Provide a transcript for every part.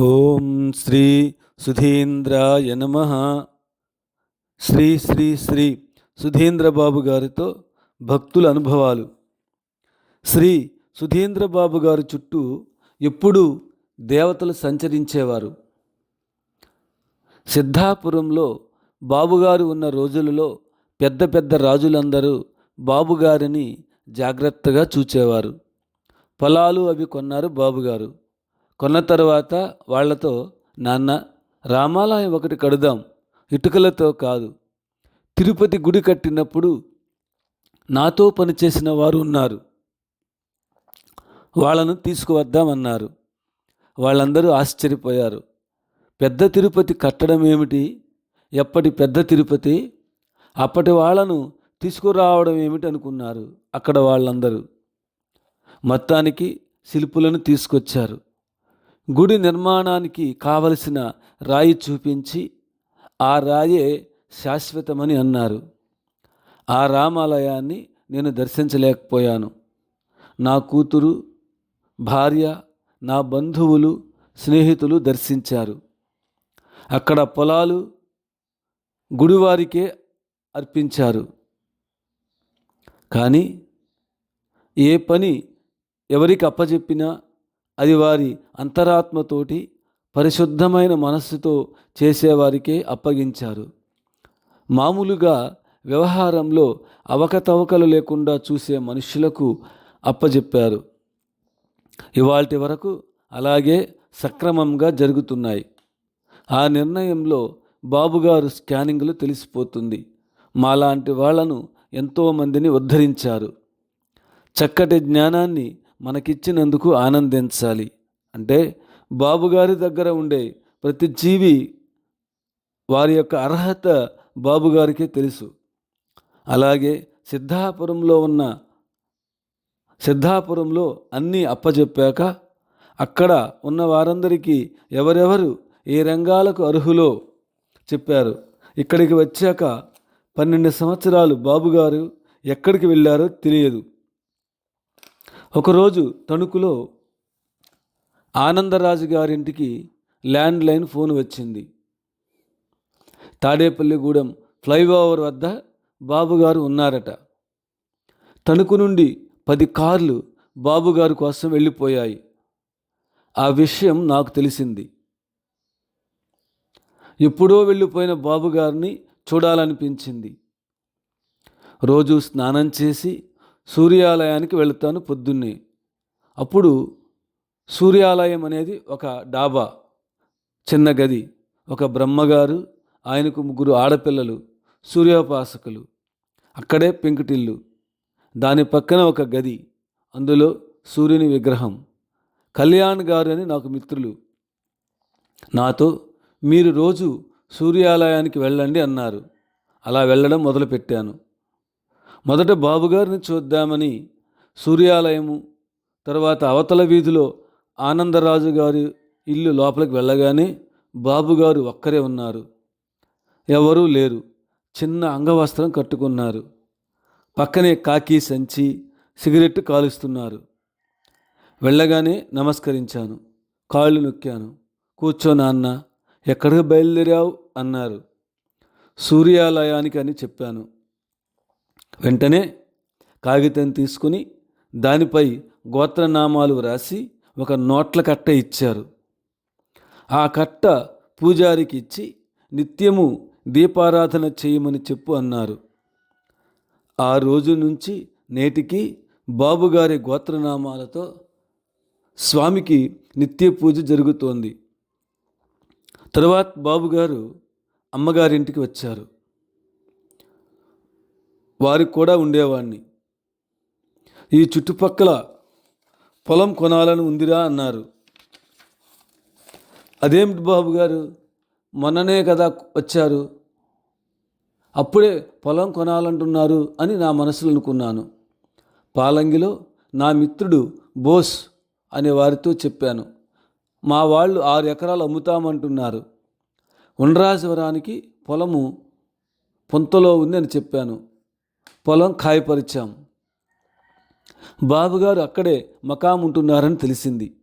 ఓం శ్రీ సుధీంద్రాయ నమ. శ్రీ శ్రీ శ్రీ సుధీంద్రబాబు గారితో భక్తుల అనుభవాలు. శ్రీ సుధీంద్రబాబు గారి చుట్టూ ఎప్పుడూ దేవతలు సంచరించేవారు. సిద్ధాపురంలో బాబుగారు ఉన్న రోజులలో పెద్ద పెద్ద రాజులందరూ బాబుగారిని జాగ్రత్తగా చూచేవారు. పొలాలు అవి కొన్నారు బాబుగారు. కొన్న తర్వాత వాళ్ళతో నాన్న రామాలయం ఒకటి కడుదాం. ఇటుకలతో కాదు. తిరుపతి గుడి కట్టినప్పుడు నాతో పనిచేసిన వారు ఉన్నారు. వాళ్ళను తీసుకువద్దామన్నారు. వాళ్ళందరూ ఆశ్చర్యపోయారు. పెద్ద తిరుపతి కట్టడం ఏమిటి? ఎప్పటి పెద్ద తిరుపతి? అప్పటి వాళ్ళను తీసుకురావడం ఏమిటి? అనుకున్నారు అక్కడ వాళ్ళందరూ మొత్తానికి శిల్పులను తీసుకొచ్చారు. గుడి నిర్మాణానికి కావలసిన రాయి చూపించి ఆ రాయే శాశ్వతమని అన్నారు. ఆ రామాలయాన్ని నేను దర్శించలేకపోయాను. నా కూతురు భార్య నా బంధువులు స్నేహితులు దర్శించారు. అక్కడ పొలాలు గుడివారికే అర్పించారు. కానీ ఏ పని ఎవరికి అప్పచెప్పినా అది వారి అంతరాత్మతోటి పరిశుద్ధమైన మనస్సుతో చేసేవారికే అప్పగించారు. మామూలుగా వ్యవహారంలో అవకతవకలు లేకుండా చూసే మనుషులకు అప్పజెప్పారు. ఇవాల్టి వరకు అలాగే సక్రమంగా జరుగుతున్నాయి. ఆ నిర్ణయంలో బాబుగారు స్కానింగ్లు తెలిసిపోతుంది. మాలాంటి వాళ్ళను ఎంతోమందిని ఉద్ధరించారు. చక్కటి జ్ఞానాన్ని మనకిచ్చినందుకు ఆనందించాలి. అంటే బాబుగారి దగ్గర ఉండే ప్రతి జీవి వారి యొక్క అర్హత బాబుగారికే తెలుసు. అలాగే సిద్ధాపురంలో ఉన్న సిద్ధాపురంలో అన్నీ అప్పచెప్పాక అక్కడ ఉన్న వారందరికీ ఎవరెవరు ఏ రంగాలకు అర్హులో చెప్పారు. ఇక్కడికి వచ్చాక పన్నెండు సంవత్సరాలు బాబుగారు ఎక్కడికి వెళ్ళారో తెలియదు. ఒకరోజు తణుకులో ఆనందరాజు గారింటికి ల్యాండ్ లైన్ ఫోన్ వచ్చింది. తాడేపల్లిగూడెం ఫ్లైఓవర్ వద్ద బాబుగారు ఉన్నారట. తణుకు నుండి పది కార్లు బాబుగారు కోసం వెళ్ళిపోయాయి. ఆ విషయం నాకు తెలిసింది. ఎప్పుడో వెళ్ళిపోయిన బాబుగారిని చూడాలనిపించింది. రోజు స్నానం చేసి సూర్యాలయానికి వెళుతాను పొద్దున్నే. అప్పుడు సూర్యాలయం అనేది ఒక డాబా చిన్న గది ఒక బ్రహ్మగారు ఆయనకు ముగ్గురు ఆడపిల్లలు సూర్యోపాసకులు. అక్కడే పెంకుటిల్లు. దాని పక్కన ఒక గది అందులో సూర్యుని విగ్రహం. కళ్యాణ్ గారు అని నాకు మిత్రులు. నాతో మీరు రోజు సూర్యాలయానికి వెళ్ళండి అన్నారు. అలా వెళ్ళడం మొదలుపెట్టాను. మొదట బాబుగారిని చూద్దామని సూర్యాలయము తర్వాత అవతల వీధిలో ఆనందరాజు గారి ఇల్లు లోపలికి వెళ్ళగానే బాబుగారు ఒక్కరే ఉన్నారు. ఎవరూ లేరు. చిన్న అంగవస్త్రం కట్టుకున్నారు. పక్కనే కాకి సంచి సిగరెట్ కాలుస్తున్నారు. వెళ్ళగానే నమస్కరించాను. కాళ్ళు నొక్కాను. కూర్చో నాన్న ఎక్కడికి బయలుదేరావు? అన్నారు. సూర్యాలయానికి అని చెప్పాను. వెంటనే కాగితం తీసుకుని దానిపై గోత్రనామాలు వ్రాసి ఒక నోట్ల కట్ట ఇచ్చారు. ఆ కట్ట పూజారికి ఇచ్చి నిత్యము దీపారాధన చేయమని చెప్పు అన్నారు. ఆ రోజు నుంచి నేటికి బాబుగారి గోత్రనామాలతో స్వామికి నిత్య పూజ జరుగుతోంది. తరువాత బాబుగారు అమ్మగారింటికి వచ్చారు. వారికి కూడా ఉండేవాడిని ఈ చుట్టుపక్కల పొలం కొనాలని ఉందిరా అన్నారు. అదేమిటి బాబు గారు? మొన్ననే కదా వచ్చారు. అప్పుడే పొలం కొనాలంటున్నారు అని నా మనసులో అనుకున్నాను. పాలంగిలో నా మిత్రుడు బోస్ అనే వారితో చెప్పాను. మా వాళ్ళు ఆరు ఎకరాలు అమ్ముతామంటున్నారు. ఉండరాజవరానికి పొలము పొంతలో ఉంది అని చెప్పాను. పొలం ఖాయపరిచాం. బాబుగారు అక్కడే మకాం ఉంటున్నారని తెలిసింది.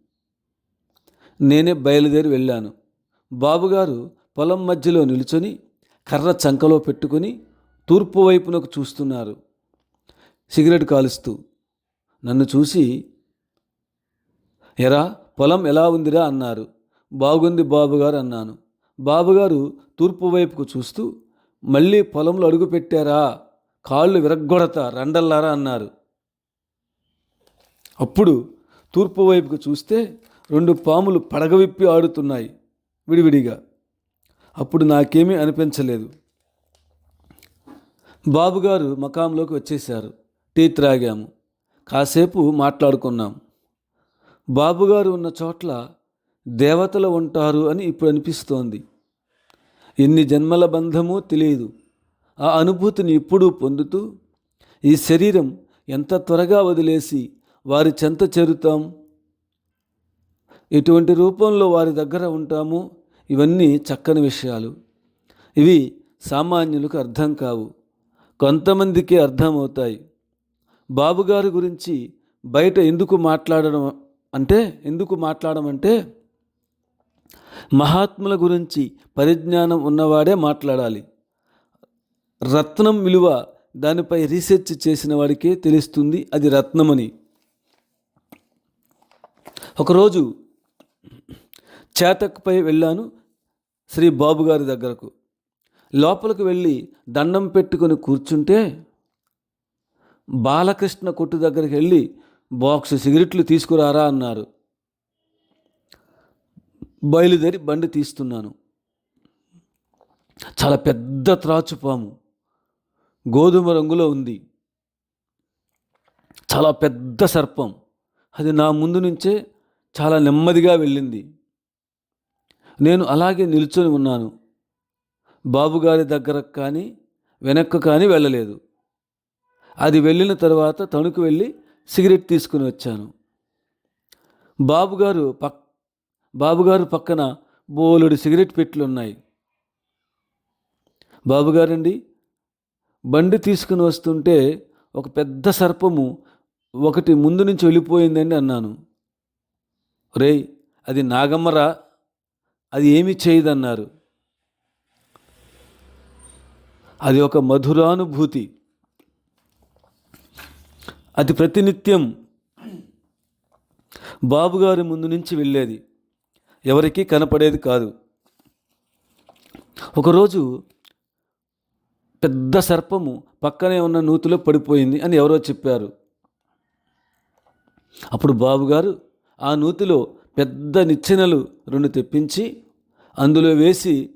నేనే బయలుదేరి వెళ్ళాను. బాబుగారు పొలం మధ్యలో నిలుచొని కర్ర చంకలో పెట్టుకుని తూర్పు వైపునకు చూస్తున్నారు. సిగరెట్ కాలుస్తూ. నన్ను చూసి ఎరా పొలం ఎలా ఉందిరా? అన్నారు. బాగుంది బాబుగారు అన్నాను. బాబుగారు తూర్పు వైపుకు చూస్తూ మళ్ళీ పొలంలో అడుగు పెట్టారా? కాళ్ళు విరగ్గొడత రండల్లారా అన్నారు. అప్పుడు తూర్పు వైపుకు చూస్తే రెండు పాములు పడగవిప్పి ఆడుతున్నాయి విడివిడిగా. అప్పుడు నాకేమీ అనిపించలేదు. బాబుగారు మకాంలోకి వచ్చేశారు. టీ త్రాగాము. కాసేపు మాట్లాడుకున్నాం. బాబుగారు ఉన్న చోట్ల దేవతలు ఉంటారు అని ఇప్పుడు అనిపిస్తోంది. ఎన్ని జన్మల బంధమో తెలియదు. ఆ అనుభూతిని ఇప్పుడు పొందుతూ ఈ శరీరం ఎంత త్వరగా వదిలేసి వారి చెంత చేరుతాం ఎటువంటి రూపంలో వారి దగ్గర ఉంటాము ఇవన్నీ చక్కని విషయాలు. ఇవి సామాన్యులకు అర్థం కావు కొంతమందికే అర్థమవుతాయి. బాబుగారి గురించి బయట ఎందుకు మాట్లాడడం అంటే ఎందుకు మాట్లాడమంటే మహాత్ముల గురించి పరిజ్ఞానం ఉన్నవాడే మాట్లాడాలి. రత్నం విలువ దానిపై రీసెర్చ్ చేసిన వాడికే తెలుస్తుంది అది రత్నమని. ఒకరోజు చేతక్పై వెళ్ళాను శ్రీ బాబు గారి దగ్గరకు. లోపలికి వెళ్ళి దండం పెట్టుకొని కూర్చుంటే బాలకృష్ణ కొట్టు దగ్గరికి వెళ్ళి బాక్స్ సిగరెట్లు తీసుకురారా అన్నారు. బయలుదేరి బండి తీస్తున్నాను. చాలా పెద్ద త్రాచుపాము. గోధుమ రంగులో ఉంది. చాలా పెద్ద సర్పం. అది నా ముందు నుంచే చాలా నెమ్మదిగా వెళ్ళింది. నేను అలాగే నిల్చొని ఉన్నాను. బాబుగారి దగ్గర కానీ వెనక్కు కానీ వెళ్ళలేదు. అది వెళ్ళిన తర్వాత తణుకు వెళ్ళి సిగరెట్ తీసుకుని వచ్చాను. బాబుగారు పక్ బాబుగారు పక్కన బోలుడు సిగరెట్ పెట్లు ఉన్నాయి. బాబుగారండి బండి తీసుకుని వస్తుంటే ఒక పెద్ద సర్పము ఒకటి ముందు నుంచి వెళ్ళిపోయిందండి అన్నాను. రేయ్ అది నాగమ్మరా? అది ఏమి చేయదన్నారు? అది ఒక మధురానుభూతి. అది ప్రతినిత్యం బాబుగారి ముందు నుంచి వెళ్ళేది. ఎవరికీ కనపడేది కాదు. ఒకరోజు పెద్ద సర్పము పక్కనే ఉన్న నూతిలో పడిపోయింది అని ఎవరో చెప్పారు. అప్పుడు బాబుగారు ఆ నూతిలో పెద్ద నిచ్చెనలు రెండు తెప్పించి అందులో వేసి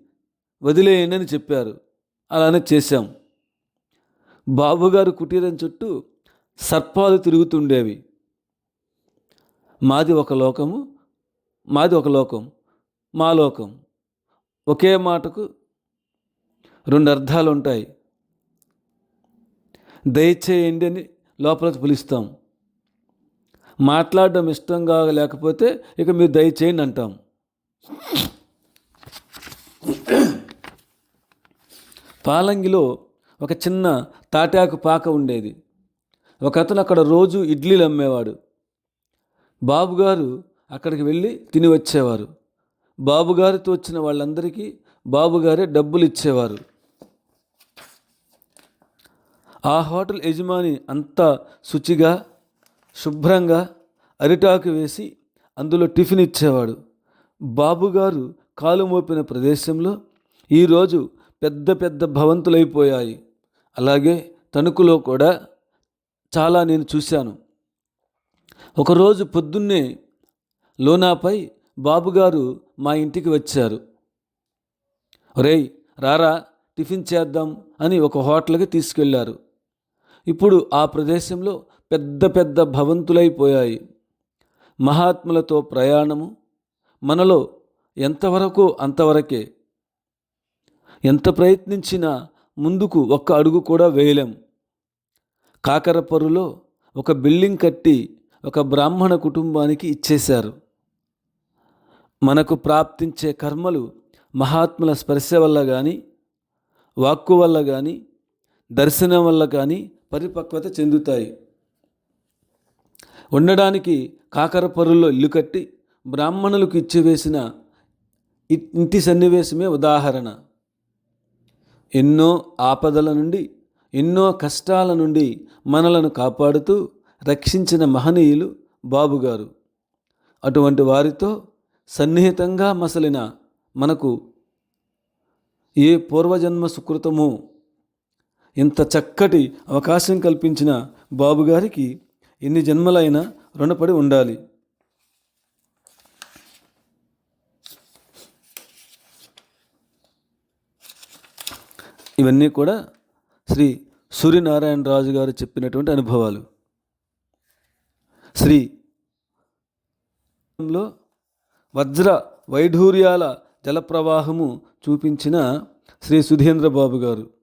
వదిలేయండి అని చెప్పారు. అలానే చేశాం. బాబుగారు కుటీరం చుట్టూ సర్పాలు తిరుగుతుండేవి. మాది ఒక లోకము మాది ఒక లోకం మా లోకం. ఒకే మాటకు రెండు అర్థాలు ఉంటాయి దయచేయండి అని లోపలికి పిలుస్తాం. మాట్లాడడం ఇష్టంగా లేకపోతే ఇక మీరు దయచేయండి అంటాం. పాలంగిలో ఒక చిన్న తాటాకు పాక ఉండేది. ఒక అతను అక్కడ రోజు ఇడ్లీలు అమ్మేవాడు. బాబుగారు అక్కడికి వెళ్ళి తిని వచ్చేవారు. బాబుగారితో వచ్చిన వాళ్ళందరికీ బాబుగారే డబ్బులు ఇచ్చేవారు. ఆ హోటల్ యజమాని అంతా శుచిగా శుభ్రంగా అరిటాకు వేసి అందులో టిఫిన్ ఇచ్చేవాడు. బాబుగారు కాలు మోపిన ప్రదేశంలో ఈరోజు పెద్ద పెద్ద భవంతులైపోయాయి. అలాగే తణుకులో కూడా చాలా నేను చూశాను. ఒకరోజు పొద్దున్నే లోనాపై బాబుగారు మా ఇంటికి వచ్చారు. రేయ్ రారా టిఫిన్ చేద్దాం అని ఒక హోటల్కి తీసుకెళ్ళారు. ఇప్పుడు ఆ ప్రదేశంలో పెద్ద పెద్ద భవంతులైపోయాయి. మహాత్ములతో ప్రయాణము మనలో ఎంతవరకు అంతవరకే? ఎంత ప్రయత్నించినా ముందుకు ఒక్క అడుగు కూడా వేయలేం. కాకరపరులో ఒక బిల్డింగ్ కట్టి ఒక బ్రాహ్మణ కుటుంబానికి ఇచ్చేశారు. మనకు ప్రాప్తించే కర్మలు మహాత్ముల స్పర్శ వల్ల కానీ వాక్కు వల్ల కానీ దర్శనం వల్ల కానీ పరిపక్వత చెందుతాయి. ఉండడానికి కాకరపరుల్లో ఇల్లు కట్టి బ్రాహ్మణులకు ఇచ్చివేసిన ఇ- ఇంటి సన్నివేశమే ఉదాహరణ. ఎన్నో ఆపదల నుండి ఎన్నో కష్టాల నుండి మనలను కాపాడుతూ రక్షించిన మహనీయులు బాబుగారు. అటువంటి వారితో సన్నిహితంగా మసలిన మనకు ఏ పూర్వజన్మ సుకృతము ఇంత చక్కటి అవకాశం కల్పించిన బాబుగారికి ఎన్ని జన్మలైనా రుణపడి ఉండాలి. ఇవన్నీ కూడా శ్రీ సూర్యనారాయణ రాజు గారు చెప్పినటువంటి అనుభవాలు. శ్రీ లో వజ్ర వైఢూర్యాల జలప్రవాహము చూపించిన శ్రీ సుధీంద్ర బాబు గారు.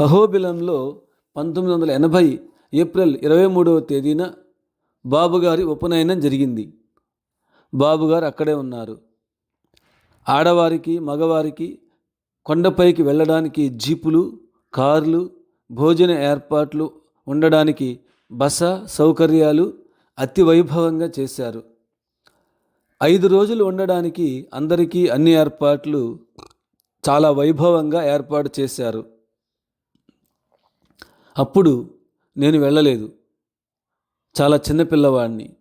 అహోబిలంలో పంతొమ్మిది వందల ఎనభై ఏప్రిల్ ఇరవై మూడవ తేదీన బాబుగారి ఉపనయనం జరిగింది. బాబుగారు అక్కడే ఉన్నారు. ఆడవారికి మగవారికి కొండపైకి వెళ్ళడానికి జీపులు కార్లు భోజన ఏర్పాట్లు ఉండడానికి బస సౌకర్యాలు అతి వైభవంగా చేశారు. ఐదు రోజులు ఉండడానికి అందరికీ అన్ని ఏర్పాట్లు చాలా వైభవంగా ఏర్పాటు చేశారు. అప్పుడు నేను వెళ్ళలేదు. చాలా చిన్నపిల్లవాడిని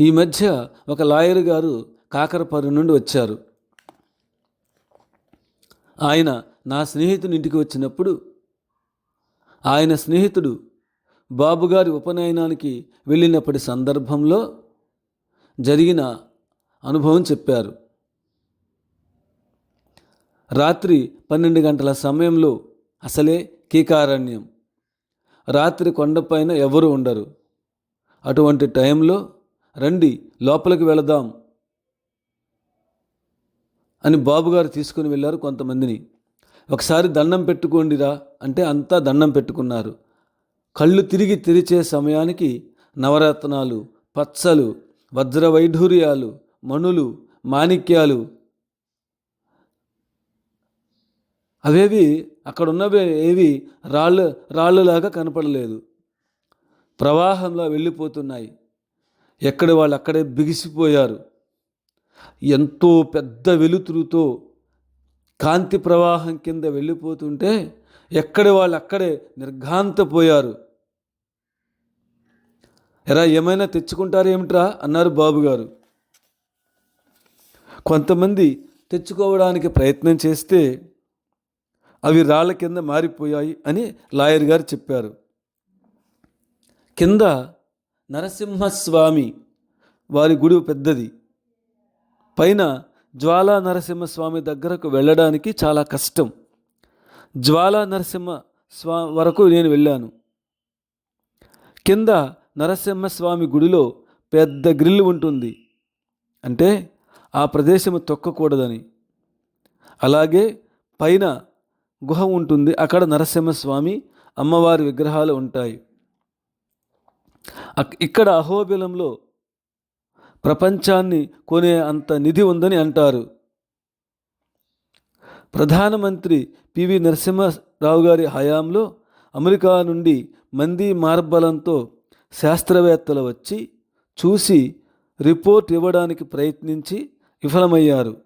ఈ మధ్య ఒక లాయర్ గారు కాకరపర్రు నుండి వచ్చారు. ఆయన నా స్నేహితుని ఇంటికి వచ్చినప్పుడు ఆయన స్నేహితుడు బాబుగారి ఉపనయనానికి వెళ్ళినప్పటి సందర్భంలో జరిగిన అనుభవం చెప్పారు. రాత్రి పన్నెండు గంటల సమయంలో అసలే కీకారణ్యం. రాత్రి కొండపైన ఎవరు ఉండరు. అటువంటి టైంలో రండి లోపలికి వెళదాం అని బాబుగారు తీసుకుని వెళ్ళారు కొంతమందిని. ఒకసారి దండం పెట్టుకోండిరా అంటే అంతా దండం పెట్టుకున్నారు. కళ్ళు తిరిగి తెరిచే సమయానికి నవరత్నాలు పచ్చలు వజ్ర వైఢూర్యాలు మణులు మాణిక్యాలు అవేవి అక్కడ ఉన్నవి ఏవి? రాళ్ళు రాళ్ళులాగా కనపడలేదు. ప్రవాహంలో వెళ్ళిపోతున్నాయి. ఎక్కడ వాళ్ళు అక్కడే బిగిసిపోయారు. ఎంతో పెద్ద వెలుతురుతో కాంతి ప్రవాహం కింద వెళ్ళిపోతుంటే ఎక్కడ వాళ్ళు అక్కడే నిర్ఘాంతపోయారు. ఎరా ఏమైనా తెచ్చుకుంటారేమిట్రా అన్నారు బాబుగారు. కొంతమంది తెచ్చుకోవడానికి ప్రయత్నం చేస్తే అవి రాళ్ళ కింద మారిపోయాయి అని లాయర్ గారు చెప్పారు. కింద నరసింహస్వామి వారి గుడి పెద్దది. పైన జ్వాలా నరసింహస్వామి దగ్గరకు వెళ్ళడానికి చాలా కష్టం. జ్వాలా నరసింహ స్వా వరకు నేను వెళ్ళాను. కింద నరసింహస్వామి గుడిలో పెద్ద గ్రిల్ ఉంటుంది. అంటే ఆ ప్రదేశం తొక్కకూడదని. అలాగే పైన గుహ ఉంటుంది. అక్కడ నరసింహస్వామి అమ్మవారి విగ్రహాలు ఉంటాయి. అక్- ఇక్కడ అహోబిలంలో ప్రపంచాన్ని కొనే అంత నిధి ఉందని అంటారు. ప్రధానమంత్రి పివి నరసింహరావు గారి హయాంలో అమెరికా నుండి మంది మార్బలంతో శాస్త్రవేత్తలు వచ్చి చూసి రిపోర్ట్ ఇవ్వడానికి ప్రయత్నించి విఫలమయ్యారు.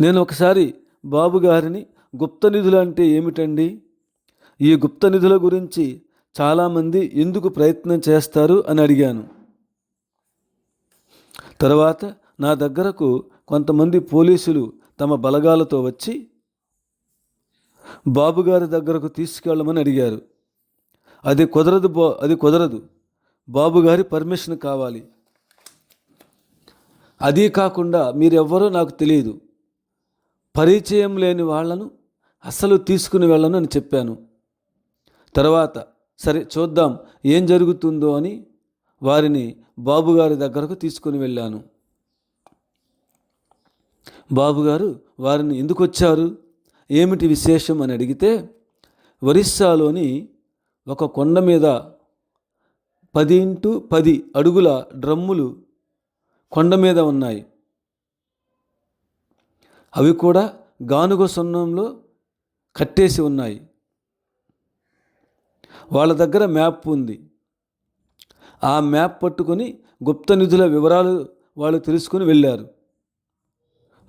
నేను ఒకసారి బాబు గారిని గుప్త నిధులు అంటే ఏమిటండి? ఈ గుప్త నిధుల గురించి చాలామంది ఎందుకు ప్రయత్నం చేస్తారు అని అడిగాను. తర్వాత నా దగ్గరకు కొంతమంది పోలీసులు తమ బలగాలతో వచ్చి బాబుగారి దగ్గరకు తీసుకెళ్ళమని అడిగారు. అది కుదరదు బా అది కుదరదు. బాబుగారి పర్మిషన్ కావాలి. అదీ కాకుండా మీరెవ్వరో నాకు తెలియదు. పరిచయం లేని వాళ్ళను అస్సలు తీసుకుని వెళ్ళను అని చెప్పాను. తర్వాత సరే చూద్దాం ఏం జరుగుతుందో అని వారిని బాబుగారి దగ్గరకు తీసుకుని వెళ్ళాను. బాబుగారు వారిని ఎందుకు వచ్చారు? ఏమిటి విశేషం? అని అడిగితే ఒరిస్సాలోని ఒక కొండ మీద పది ఇంటూ పది అడుగుల డ్రమ్ములు కొండ మీద ఉన్నాయి. అవి కూడా గానుగ సున్నంలో కట్టేసి ఉన్నాయి. వాళ్ళ దగ్గర మ్యాప్ ఉంది. ఆ మ్యాప్ పట్టుకొని గుప్త నిధుల వివరాలు వాళ్ళు తెలుసుకుని వెళ్ళారు.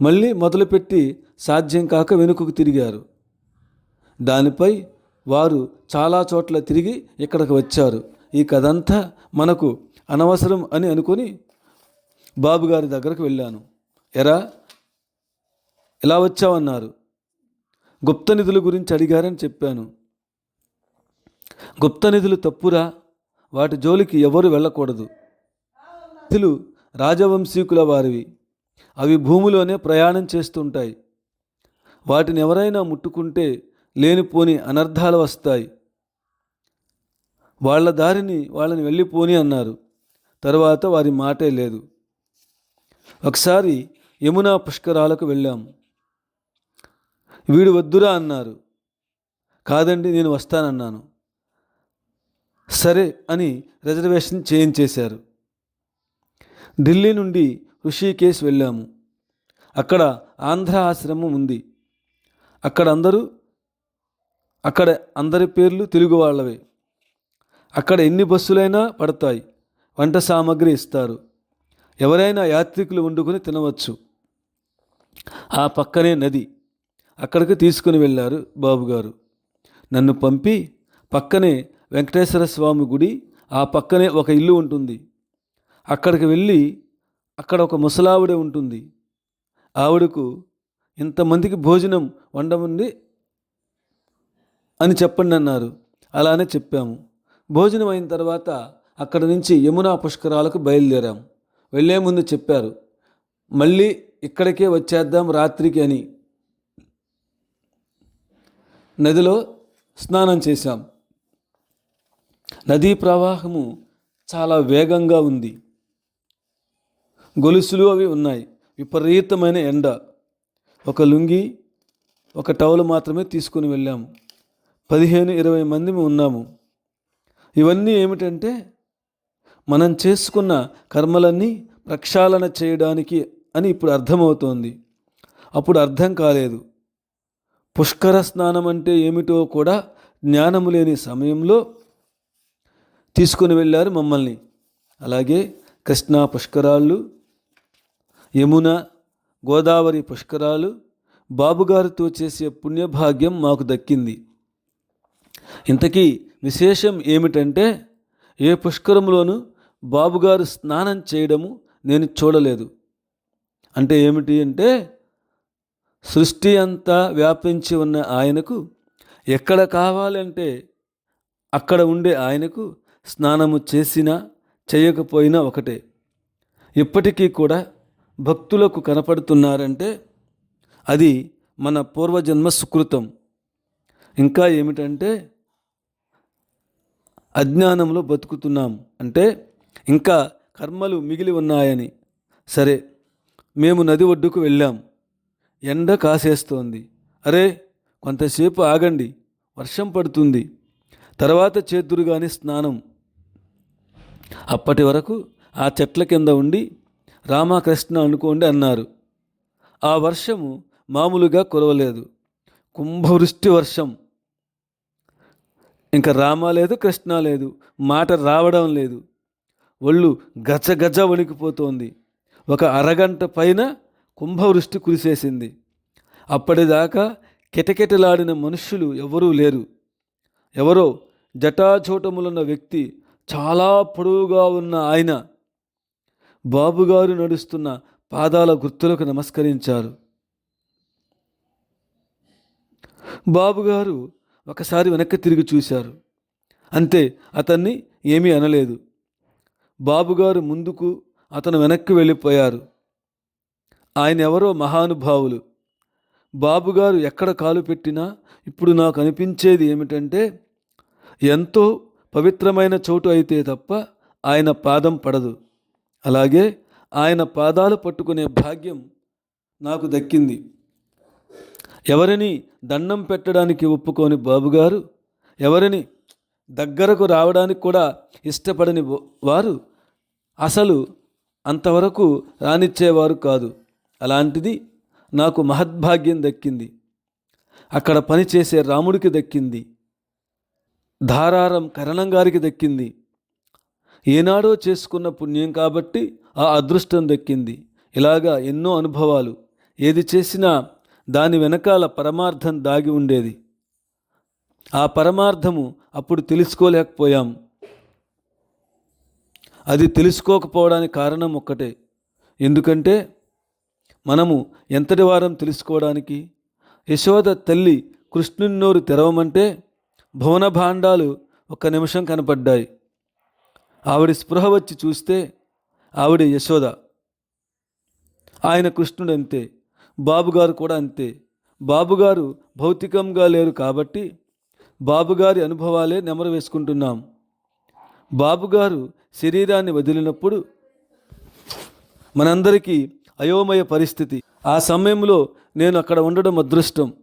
మళ్ళీ మొదలుపెట్టి సాధ్యం కాక వెనుకకు తిరిగారు. దానిపై వారు చాలా చోట్ల తిరిగి ఇక్కడికి వచ్చారు. ఈ కథంతా మనకు అనవసరం అని అనుకొని బాబుగారి దగ్గరకు వెళ్ళాను. ఎరా ఎలా వచ్చావన్నారు? గుప్త నిధుల గురించి అడిగారని చెప్పాను. గుప్త నిధులు తప్పురా వాటి జోలికి ఎవరు వెళ్ళకూడదు. నిధులు రాజవంశీకుల వారివి అవి భూమిలోనే ప్రయాణం చేస్తుంటాయి. వాటిని ఎవరైనా ముట్టుకుంటే లేనిపోని అనర్థాలు వస్తాయి. వాళ్ళ దారిని వాళ్ళని వెళ్ళిపోని అన్నారు. తరువాత వారి మాటే లేదు. ఒకసారి యమునా పుష్కరాలకు వెళ్ళాము వీడు వద్దురా అన్నారు. కాదండి నేను వస్తానన్నాను. సరే అని రిజర్వేషన్ చేయించేశారు. ఢిల్లీ నుండి ఋషికేశ్ వెళ్ళాము. అక్కడ ఆంధ్ర ఆశ్రమం ఉంది. అక్కడ అందరూ అక్కడ అందరి పేర్లు తెలుగు వాళ్ళవే. అక్కడ ఎన్ని బస్సులైనా పడతాయి. వంట సామాగ్రి ఇస్తారు. ఎవరైనా యాత్రికులు వండుకొని తినవచ్చు. ఆ పక్కనే నది. అక్కడికి తీసుకుని వెళ్ళారు బాబుగారు నన్ను పంపి పక్కనే వెంకటేశ్వర స్వామి గుడి ఆ పక్కనే ఒక ఇల్లు ఉంటుంది. అక్కడికి వెళ్ళి అక్కడ ఒక ముసలావిడ ఉంటుంది. ఆవిడకు ఇంతమందికి భోజనం వండమండి అని చెప్పండి అన్నారు. అలానే చెప్పాము. భోజనం అయిన తర్వాత అక్కడ నుంచి యమునా పుష్కరాలకు బయలుదేరాము. వెళ్ళే ముందు చెప్పారు మళ్ళీ ఇక్కడికే వచ్చేద్దాం రాత్రికి అని. నదిలో స్నానం చేశాం. నదీ ప్రవాహము చాలా వేగంగా ఉంది. గొలుసులు అవి ఉన్నాయి. విపరీతమైన ఎండ. ఒక లుంగి ఒక టవల్ మాత్రమే తీసుకుని వెళ్ళాము పదిహేను ఇరవై మంది ఉన్నాము. ఇవన్నీ ఏమిటంటే మనం చేసుకున్న కర్మలన్నీ ప్రక్షాళన చేయడానికి అని ఇప్పుడు అర్థమవుతోంది. అప్పుడు అర్థం కాలేదు. పుష్కర స్నానం అంటే ఏమిటో కూడా జ్ఞానము లేని సమయంలో తీసుకుని వెళ్ళారు మమ్మల్ని. అలాగే కృష్ణా పుష్కరాళ్ళు యమున గోదావరి పుష్కరాలు బాబుగారితో చేసే పుణ్యభాగ్యం మాకు దక్కింది. ఇంతకీ విశేషం ఏమిటంటే ఏ పుష్కరంలోనూ బాబుగారు స్నానం చేయడము నేను చూడలేదు. అంటే ఏమిటి అంటే సృష్టి అంతా వ్యాపించి ఉన్న ఆయనకు ఎక్కడ కావాలంటే అక్కడ ఉండే ఆయనకు స్నానము చేసినా చేయకపోయినా ఒకటే. ఇప్పటికీ కూడా భక్తులకు కనపడుతున్నారంటే అది మన పూర్వజన్మ సుకృతం. ఇంకా ఏమిటంటే అజ్ఞానంలో బతుకుతున్నాం అంటే ఇంకా కర్మలు మిగిలి ఉన్నాయని. సరే మేము నది ఒడ్డుకు వెళ్ళాం. ఎండ కాసేస్తోంది. అరే కొంతసేపు ఆగండి వర్షం పడుతుంది. తర్వాత చేదురుగాని కానీ స్నానం. అప్పటి వరకు ఆ చెట్ల కింద ఉండి రామకృష్ణ అనుకోండి అన్నారు. ఆ వర్షము మామూలుగా కురవలేదు. కుంభవృష్టి వర్షం. ఇంకా రామ లేదు కృష్ణ లేదు మాట రావడం లేదు. ఒళ్ళు గజ గజ వణికిపోతోంది. ఒక అరగంట పైన కుంభవృష్టి కురిసేసింది. అప్పటిదాకా కిటకిటలాడిన మనుష్యులు ఎవరూ లేరు. ఎవరో జటాచోటములున్న వ్యక్తి చాలా పొడవుగా ఉన్న ఆయన. బాబుగారు నడుస్తున్న పాదాల గుర్తులకు నమస్కరించారు. బాబుగారు ఒకసారి వెనక్కి తిరిగి చూశారు. అంతే అతన్ని ఏమీ అనలేదు. బాబుగారు ముందుకు అతను వెనక్కి వెళ్ళిపోయారు. ఆయన ఎవరో మహానుభావులు. బాబుగారు ఎక్కడ కాలు పెట్టినా ఇప్పుడు నాకు అనిపించేది ఏమిటంటే ఎంతో పవిత్రమైన చోటు అయితే తప్ప ఆయన పాదం పడదు. అలాగే ఆయన పాదాలు పట్టుకునే భాగ్యం నాకు దక్కింది. ఎవరిని దండం పెట్టడానికి ఒప్పుకోని బాబుగారు ఎవరిని దగ్గరకు రావడానికి కూడా ఇష్టపడని వారు అసలు అంతవరకు రానిచ్చేవారు కాదు. అలాంటిది నాకు మహద్భాగ్యం దక్కింది. అక్కడ పనిచేసే రాముడికి దక్కింది. ధారారం కరణం గారికి దక్కింది. ఏనాడో చేసుకున్న పుణ్యం కాబట్టి ఆ అదృష్టం దక్కింది. ఇలాగా ఎన్నో అనుభవాలు. ఏది చేసినా దాని వెనకాల పరమార్థం దాగి ఉండేది. ఆ పరమార్థము అప్పుడు తెలుసుకోలేకపోయాం. అది తెలుసుకోకపోవడానికి కారణం ఒక్కటే. ఎందుకంటే మనము ఎంతటి వారం తెలుసుకోవడానికి? యశోద తల్లి కృష్ణుని నోరు తెరవమంటే భువన భాండాలు ఒక్క నిమిషం కనపడ్డాయి. ఆవిడ స్పృహ వచ్చి చూస్తే ఆవిడ యశోద. ఆయన కృష్ణుడు అంతే బాబుగారు కూడా అంతే. బాబుగారు భౌతికంగా లేరు కాబట్టి బాబుగారి అనుభవాలే నెమరు వేసుకుంటున్నాం. బాబుగారు శరీరాన్ని వదిలినప్పుడు మనందరికీ అయోమయ పరిస్థితి. ఆ సమయంలో నేను అక్కడ ఉండడం అదృష్టం.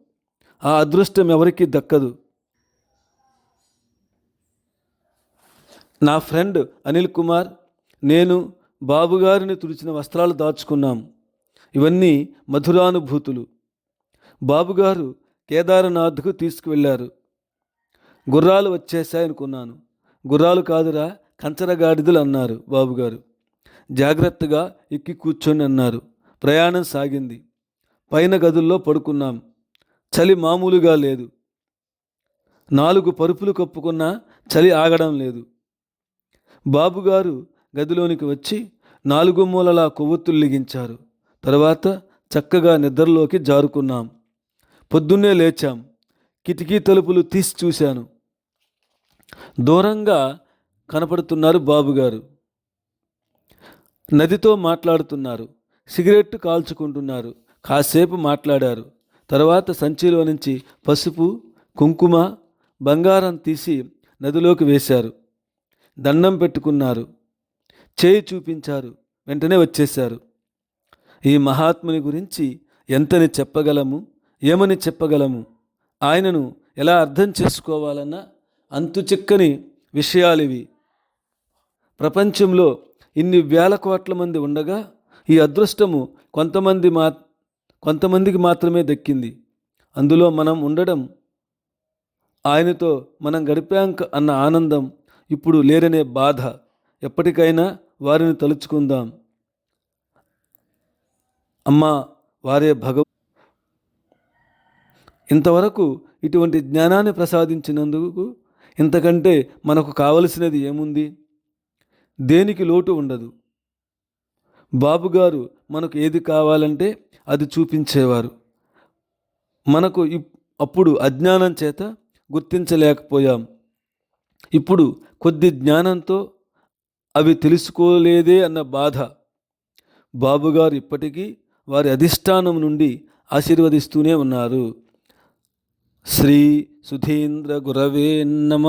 ఆ అదృష్టం ఎవరికీ దక్కదు. నా ఫ్రెండ్ అనిల్ కుమార్ నేను బాబుగారిని తుడిచిన వస్త్రాలు దాచుకున్నాం. ఇవన్నీ మధురానుభూతులు. బాబుగారు కేదారనాథ్కు తీసుకువెళ్ళారు. గుర్రాలు వచ్చేసాయనుకున్నాను గుర్రాలు కాదురా కంచరగాడిదలు అన్నారు బాబుగారు జాగ్రత్తగా ఎక్కి కూర్చొని అన్నారు. ప్రయాణం సాగింది. పైన గదుల్లో పడుకున్నాం. చలి మామూలుగా లేదు. నాలుగు పరుపులు కప్పుకున్నా చలి ఆగడం లేదు. బాబుగారు గదిలోనికి వచ్చి నాలుగు మూలలా కొవ్వొత్తులు లిగించారు. తర్వాత చక్కగా నిద్రలోకి జారుకున్నాం. పొద్దున్నే లేచాం. కిటికీ తలుపులు తీసి చూశాను. దూరంగా కనపడుతున్నారు బాబుగారు. నదితో మాట్లాడుతున్నారు. సిగరెట్ కాల్చుకుంటున్నారు. కాసేపు మాట్లాడారు. తర్వాత సంచిలో నుంచి పసుపు కుంకుమ బంగారం తీసి నదిలోకి వేశారు. దండం పెట్టుకున్నారు. చేయి చూపించారు. వెంటనే వచ్చేశారు. ఈ మహాత్ముని గురించి ఎంతని చెప్పగలము? ఏమని చెప్పగలము? ఆయనను ఎలా అర్థం చేసుకోవాలన్నా అంతు చిక్కని విషయాలివి. ప్రపంచంలో ఇన్ని వేల కోట్ల మంది ఉండగా ఈ అదృష్టము కొంతమంది మా కొంతమందికి మాత్రమే దక్కింది. అందులో మనం ఉండడం ఆయనతో మనం గడిపాంక అన్న ఆనందం ఇప్పుడు లేరనే బాధ. ఎప్పటికైనా వారిని తలుచుకుందాం. అమ్మా వారే భగవ ఇంతవరకు ఇటువంటి జ్ఞానాన్ని ప్రసాదించినందుకు ఇంతకంటే మనకు కావలసినది ఏముంది? దేనికి లోటు ఉండదు. బాబుగారు మనకు ఏది కావాలంటే అది చూపించేవారు. మనకు ఇప్- అప్పుడు అజ్ఞానం చేత గుర్తించలేకపోయాం. ఇప్పుడు కొద్ది జ్ఞానంతో అవి తెలుసుకోలేదే అన్న బాధ. బాబుగారు ఇప్పటికీ వారి అధిష్టానం నుండి ఆశీర్వదిస్తూనే ఉన్నారు. శ్రీ సుధీంద్ర గురవే నమ.